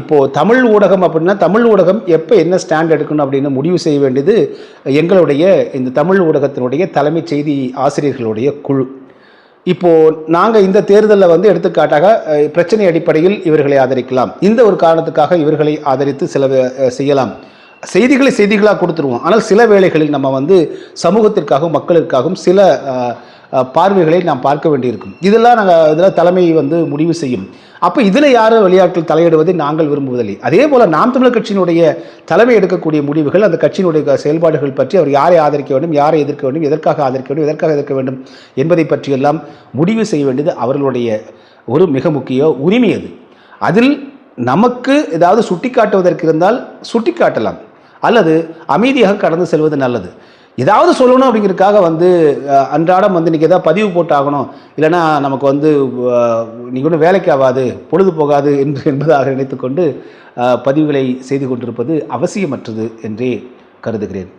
இப்போது தமிழ் ஊடகம் அப்படின்னா தமிழ் ஊடகம் எப்போ என்ன ஸ்டாண்ட் எடுக்கணும் அப்படின்னு முடிவு செய்ய வேண்டியது எங்களுடைய இந்த தமிழ் ஊடகத்தினுடைய தலைமை செய்தி ஆசிரியர்களுடைய குழு. இப்போது நாங்கள் இந்த தேர்தலில் வந்து எடுத்துக்காட்டாக பிரச்சனை அடிப்படையில் இவர்களை ஆதரிக்கலாம். இந்த ஒரு காரணத்துக்காக இவர்களை ஆதரித்து சில செய்யலாம். செய்திகளை செய்திகளாக கொடுத்துருவோம். ஆனால் சில வேளைகளில் நம்ம வந்து சமூகத்திற்காகவும் மக்களுக்காகவும் சில பார்வைகளை நாம் பார்க்க வேண்டியிருக்கும். இதெல்லாம் நாங்கள் இதில் தலைமை வந்து முடிவு செய்யும். அப்போ இதில் யாரும் வெளியாட்கள் தலையிடுவதை நாங்கள் விரும்புவதில்லை. அதே போல் நாம் தமிழர் கட்சியினுடைய தலைமை எடுக்கக்கூடிய முடிவுகள் அந்த கட்சியினுடைய செயல்பாடுகள் பற்றி அவர் யாரை ஆதரிக்க வேண்டும் யாரை எதிர்க்க வேண்டும் எதற்காக ஆதரிக்க வேண்டும் எதற்காக எதிர்க்க வேண்டும் என்பதை பற்றியெல்லாம் முடிவு செய்ய வேண்டியது அவர்களுடைய ஒரு மிக முக்கிய உரிமை அது. அதில் நமக்கு ஏதாவது சுட்டிக்காட்டுவதற்கு இருந்தால் சுட்டிக்காட்டலாம். அல்லது அமைதியாக கடந்து செல்வது நல்லது. ஏதாவது சொல்லணும் அப்படிங்கிறதுக்காக வந்து அன்றாடம் வந்து இன்றைக்கி ஏதாவது பதிவு போட்டாகணும். இல்லைன்னா நமக்கு வந்து நீங்கள் ஒன்றும் வேலைக்கு ஆகாது பொழுது போகாது என்று என்பதாக நினைத்துக்கொண்டு பதிவுகளை செய்து கொண்டிருப்பது அவசியமற்றது என்றே கருதுகிறேன்.